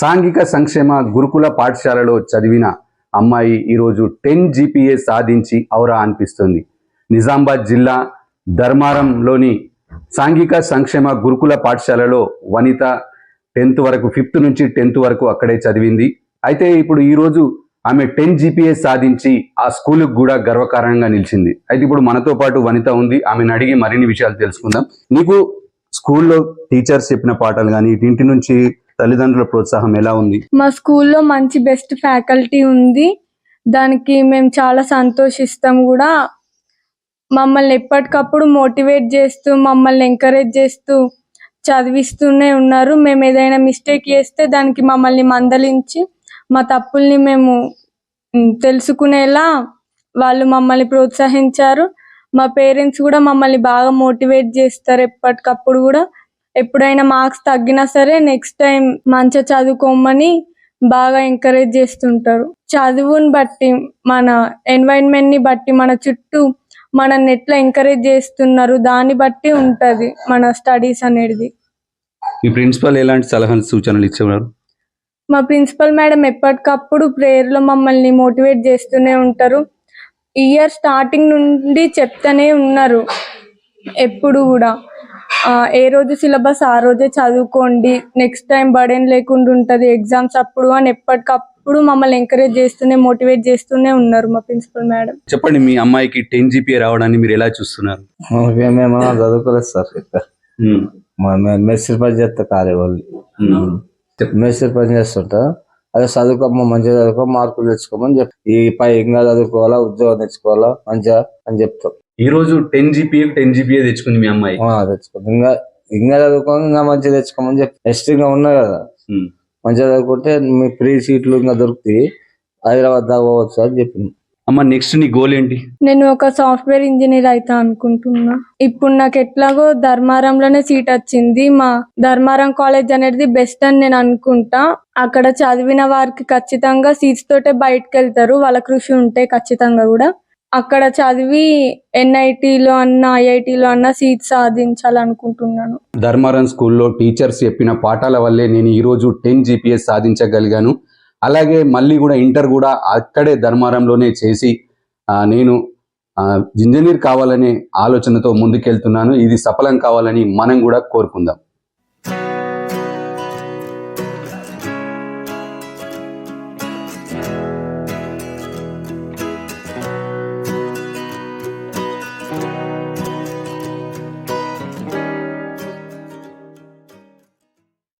సాంఘిక సంక్షేమ గురుకుల పాఠశాలలో చదివిన అమ్మాయి ఈరోజు టెన్ జీపీఏ సాధించి ఔరా అనిపిస్తుంది. నిజామాబాద్ జిల్లా ధర్మారంలోని సాంఘిక సంక్షేమ గురుకుల పాఠశాలలో వనిత టెన్త్ వరకు ఫిఫ్త్ నుంచి టెన్త్ వరకు అక్కడే చదివింది. అయితే ఇప్పుడు ఈరోజు ఆమె టెన్ జీపీఏ సాధించి ఆ స్కూల్కి కూడా గర్వకారణంగా నిలిచింది. అయితే ఇప్పుడు మనతో పాటు వనిత ఉంది. ఆమెను అడిగి మరిన్ని విషయాలు తెలుసుకుందాం. నీకు స్కూల్లో టీచర్స్ చెప్పిన పాఠాలు కానీ ఇంటి నుంచి తల్లిదండ్రుల ప్రోత్సాహం ఎలా ఉంది? మా స్కూల్లో మంచి బెస్ట్ ఫ్యాకల్టీ ఉంది. దానికి మేము చాలా సంతోషిస్తాం కూడా. మమ్మల్ని ఎప్పటికప్పుడు మోటివేట్ చేస్తూ మమ్మల్ని ఎంకరేజ్ చేస్తూ చదివిస్తూనే ఉన్నారు. మేము ఏదైనా మిస్టేక్ చేస్తే దానికి మమ్మల్ని మందలించి మా తప్పుల్ని మేము తెలుసుకునేలా వాళ్ళు మమ్మల్ని ప్రోత్సహించారు. మా పేరెంట్స్ కూడా మమ్మల్ని బాగా మోటివేట్ చేస్తారు ఎప్పటికప్పుడు కూడా. ఎప్పుడైనా మార్క్స్ తగ్గినా సరే నెక్స్ట్ టైం మంచిగా చదువుకోమని బాగా ఎంకరేజ్ చేస్తుంటారు. చదువుని బట్టి మన environment ని బట్టి మన చుట్టూ మనల్ని ఎట్లా ఎంకరేజ్ చేస్తున్నారు దాన్ని బట్టి ఉంటది మన స్టడీస్ అనేది. మీ ప్రిన్సిపల్ ఎలాంటి సలహాలు సూచనలు ఇచ్చేవారు? మా ప్రిన్సిపల్ మేడం ఎప్పటికప్పుడు prayer లో మమ్మల్ని మోటివేట్ చేస్తూనే ఉంటారు. ఇయర్ స్టార్టింగ్ నుండి చెప్తానే ఉన్నారు. ఎప్పుడు కూడా. ఏ రోజు సిలబస్ ఆ రోజే చదువుకోండి. నెక్స్ట్ టైం బర్డెన్ లేకుండా ఉంటుంది. ఎగ్జామ్స్ అప్పుడు అని ఎప్పటికప్పుడు మమ్మల్ని ఎంకరేజ్ చేస్తూనే మోటివేట్ చేస్తూనే ఉన్నారు మా ప్రిన్సిపల్ మేడం చెప్పండి మీ అమ్మాయికి టెన్ జీపీఏ రావడాన్ని మీరు ఎలా చూస్తున్నారు? మేము చదువుకోలేదు సార్ మేస్త్రి పని చేస్తా కాలే వాళ్ళు. మేస్త్రి పని చేస్తుంటా. అదే చదువుకోమ్మ మంచిగా చదువుకో మార్కులు తెచ్చుకోమని చెప్ ఈ పై ఇంకా చదువుకోవాలా ఉద్యోగం తెచ్చుకోవాలా మంచిగా అని చెప్తాం. ఈ రోజు టెన్ జీపీఏ టెన్ జీపీఏ తెచ్చుకుంది మీ అమ్మాయి. ఇంకా ఇంకా చదువుకో ఇంకా మంచిగా తెచ్చుకోమని చెప్పి. నెక్స్ట్ ఇంకా ఉన్నాయి కదా. మంచిగా చదువుకుంటే మీ ఫ్రీ సీట్లు ఇంకా దొరుకుతాయి. హైదరాబాద్ దాకా పోవచ్చు అని చెప్పింది అమ్మ నెక్స్ట్ నీ గోల్ ఏంటి? నేను ఒక సాఫ్ట్వేర్ ఇంజనీర్ అవుతా అనుకుంటున్నా. ఇప్పుడు నాకు ఎట్లాగో ధర్మారంలోనే సీట్ వచ్చింది. మా ధర్మారం కాలేజ్ అనేది బెస్ట్ అని నేను అనుకుంటా. అక్కడ చదివిన వారికి ఖచ్చితంగా సీట్స్ తోటే బయటకు వెళ్తారు. వాళ్ళ కృషి ఉంటే ఖచ్చితంగా కూడా. అక్కడ చదివి ఎన్ఐటిలో అన్న ఐఐటిలో అన్న సీట్ సాధించాలనుకుంటున్నాను. ధర్మారం స్కూల్లో టీచర్స్ చెప్పిన పాఠాల వల్లే నేను ఈరోజు టెన్ జీపీఎస్ సాధించగలిగాను. అలాగే మళ్ళీ కూడా ఇంటర్ కూడా అక్కడే ధర్మారంలోనే చేసి నేను ఇంజనీర్ కావాలనే ఆలోచనతో ముందుకెళ్తున్నాను. ఇది సఫలం కావాలని మనం కూడా కోరుకుందాం.